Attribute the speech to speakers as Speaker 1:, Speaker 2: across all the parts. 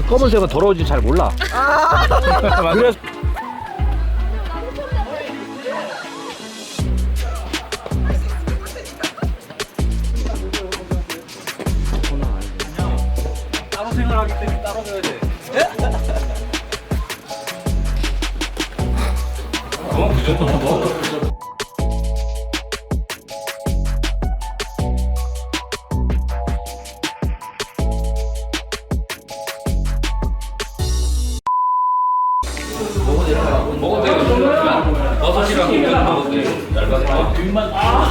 Speaker 1: 만약 검은색은 더러워지지 잘 몰라 그래서
Speaker 2: 따로 생활하기 때문에 따로 줘야 돼. 어, 그 정도는 뭐. 아.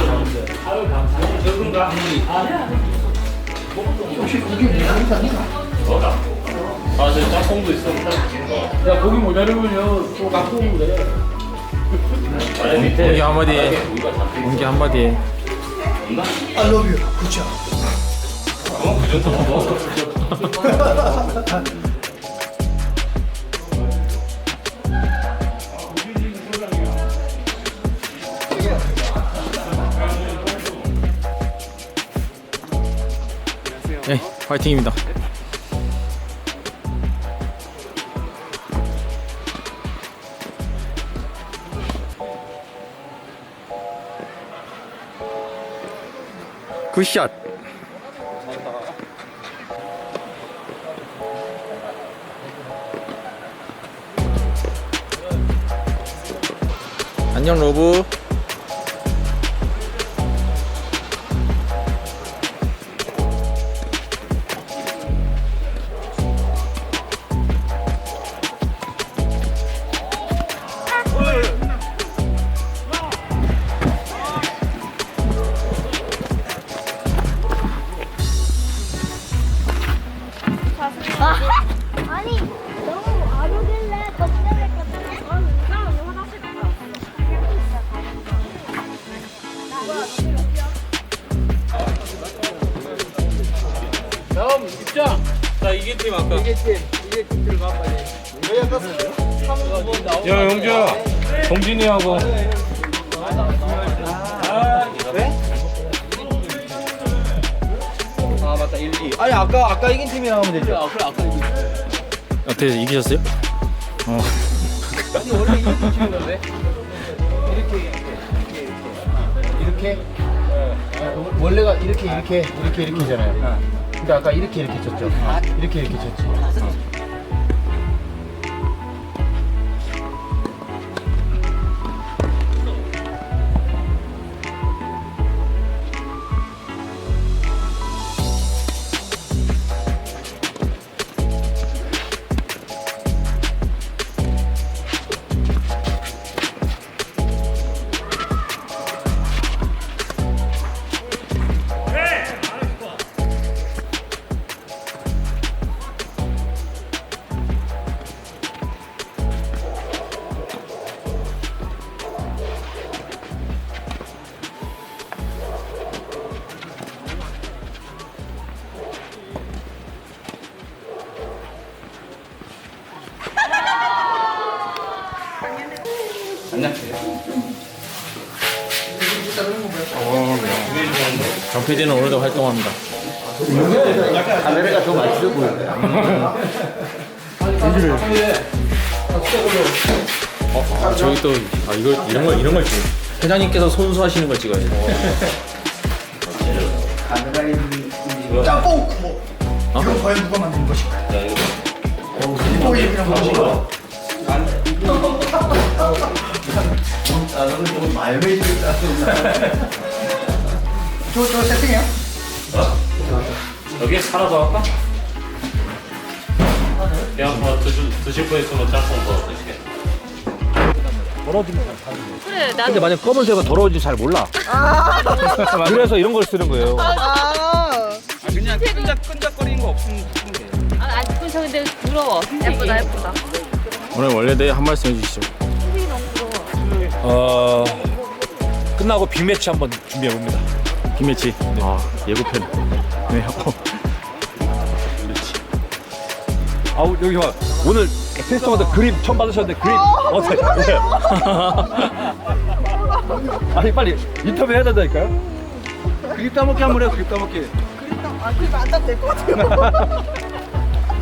Speaker 2: 아, 저 짬뽕도 있어. 야, 고기 모자르면요, 또 갖고 오면 돼. 아니, 밑에.
Speaker 1: 공기 한마디 해 공기 한마디 해
Speaker 3: I love you. Job.
Speaker 2: 어, 그 정도는 뭐.
Speaker 1: 네 화이팅입니다. 굿샷. 안녕 로브
Speaker 2: 다음 입장. 자, 이긴 팀 아까. 이긴 팀. 이긴 팀 들어가 빨리. 야, 영주야. 동진이하고.
Speaker 4: 아 맞다 1, 2. 아니 아까 아까 이긴 팀이랑 하면 되죠.
Speaker 2: 그래, 아까 이긴
Speaker 1: 어떻게 이기셨어요? 어
Speaker 4: 아니 원래 이긴 팀 치는 건데. 이렇게. 어, 원래가 이렇게 이렇게 이렇게 이렇게잖아요. 근데 아까 이렇게 이렇게 쳤죠. 이렇게 이렇게 쳤지.
Speaker 1: 정 PD는 오늘도 활동합니다
Speaker 4: 카메라가 더 맛있어 보여.
Speaker 1: 어, 아, 저기 또 아, 이걸 이런 걸 이런 걸 찍어 회장님께서 손수하시는 걸
Speaker 3: 카메라에 있는 짬뽕 뭐
Speaker 1: 어?
Speaker 3: 이건 과연 누가 만든 것일까? 이거 얘기랑 뭐지? 아, 너는 좀 마요네즈 저, 저 세팅이야?
Speaker 2: 여기에 하나 더 할까? 그냥 뭐 드실, 드실 분 있으면 짬뽕 더 드시게.
Speaker 4: 더러워지면 잘.
Speaker 5: 그래 나도
Speaker 4: 근데 만약 검은색은 더러워지면 잘 몰라. 그래서 이런 걸 쓰는 거예요.
Speaker 1: 그냥 끈적 끈적거리는 거 없으면 하면 돼.
Speaker 5: 아, 아직은 저 근데 부러워 예쁘다 예쁘다
Speaker 1: 오늘 원래대회 한 말씀 해주시죠.
Speaker 4: 어 끝나고 빅매치 한번 준비해 봅니다.
Speaker 1: 김매치. 아 예고편. 네. 어. 그렇지.
Speaker 4: 아우 여기 봐 오늘 테스트마다 그립 처음 받으셨는데 그립 어때? 네. 아니 빨리 인터뷰 해야 된다니까요?
Speaker 6: 그립 따먹기 한번 해요. 그립 따먹기.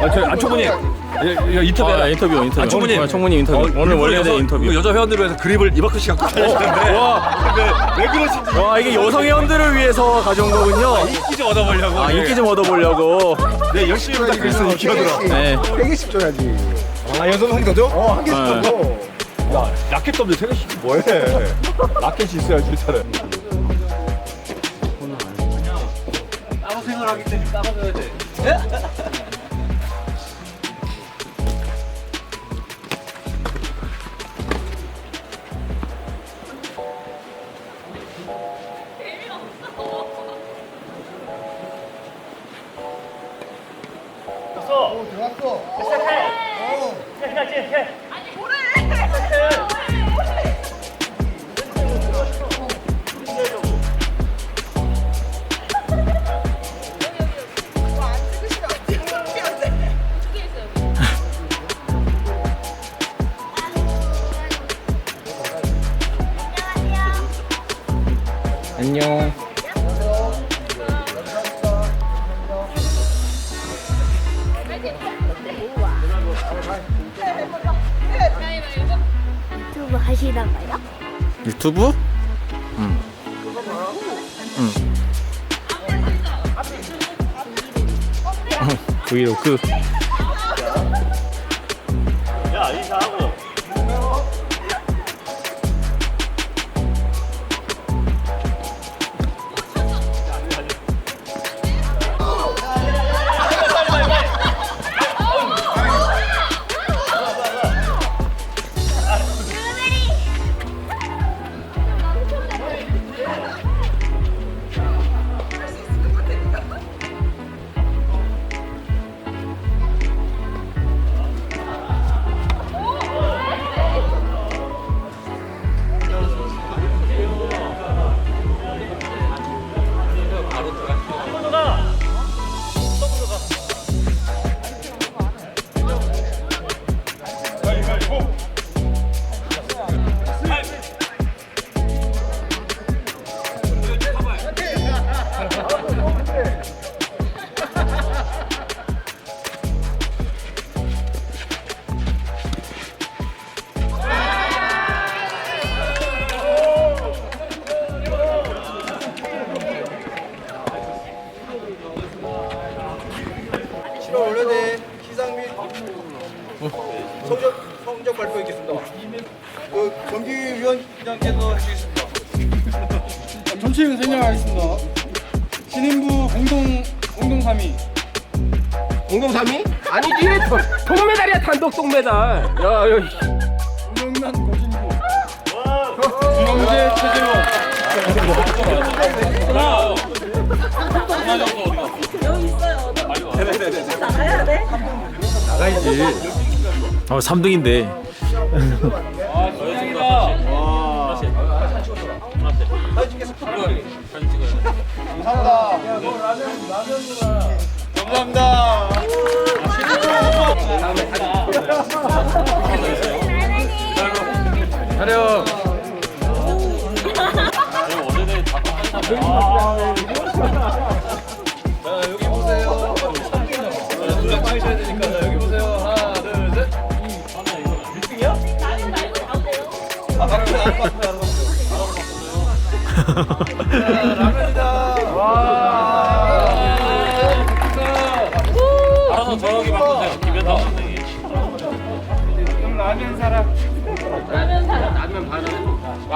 Speaker 4: 아, 저 안초문이 이거 인터뷰
Speaker 1: 아, 인터뷰 인터뷰.
Speaker 4: 안초문이
Speaker 1: 오늘 청문이 인터뷰. 오늘 원래대 인터뷰.
Speaker 4: 여자 회원들을 위해서 그립을 이만큼씩 갖고 다니시는데
Speaker 1: 와,
Speaker 4: 왜 그러신지
Speaker 1: 와 이게 여성 회원들을 위해서 가져온 거군요.
Speaker 4: 인기 좀 얻어보려고
Speaker 1: 아 인기 좀 얻어보려고.
Speaker 4: 네 열심히 하다 그래서 인기가 들어
Speaker 1: 네.
Speaker 6: 120 줘야지.
Speaker 4: 아더 줘?
Speaker 6: 어, 한 개씩
Speaker 1: 네.
Speaker 6: 줘.
Speaker 4: 야 라켓 덤ble 세개 씩 뭐해 라켓이 있어야지 일단은 따로 생활하기 때문에 따가줘야 돼
Speaker 1: 안녕.
Speaker 2: 유튜브 하시다가요?
Speaker 1: 유튜브? 응. 응. 브이로그.
Speaker 6: 야, 야.
Speaker 7: 우영난 고진부. 주영재 최재원.
Speaker 4: 나가야지
Speaker 1: 어 3등인데.
Speaker 6: 감사합니다.
Speaker 1: 촬영.
Speaker 6: 자, 여기 보세요. 눈 빠이셔야 되니까 자, 여기 보세요. 하나, 둘, 셋. 1등이야? 아, 바꾸네. 안 바꾸네. 안 바꾸네.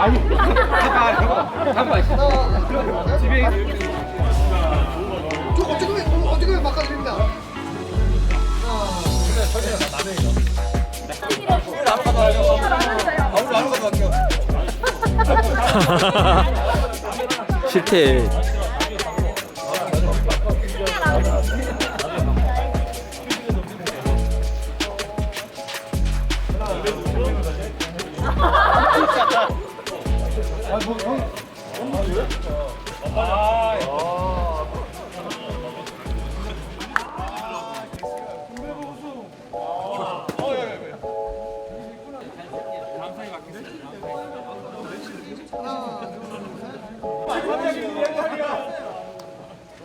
Speaker 3: 아니
Speaker 8: 잠깐 잠깐 잠깐 집에 저
Speaker 2: 어떻게 보면 어, 어떻게 보면 바꿔드립니다. 실태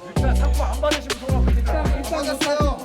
Speaker 2: 일단 상품 안 받으시면 통화 못드릴요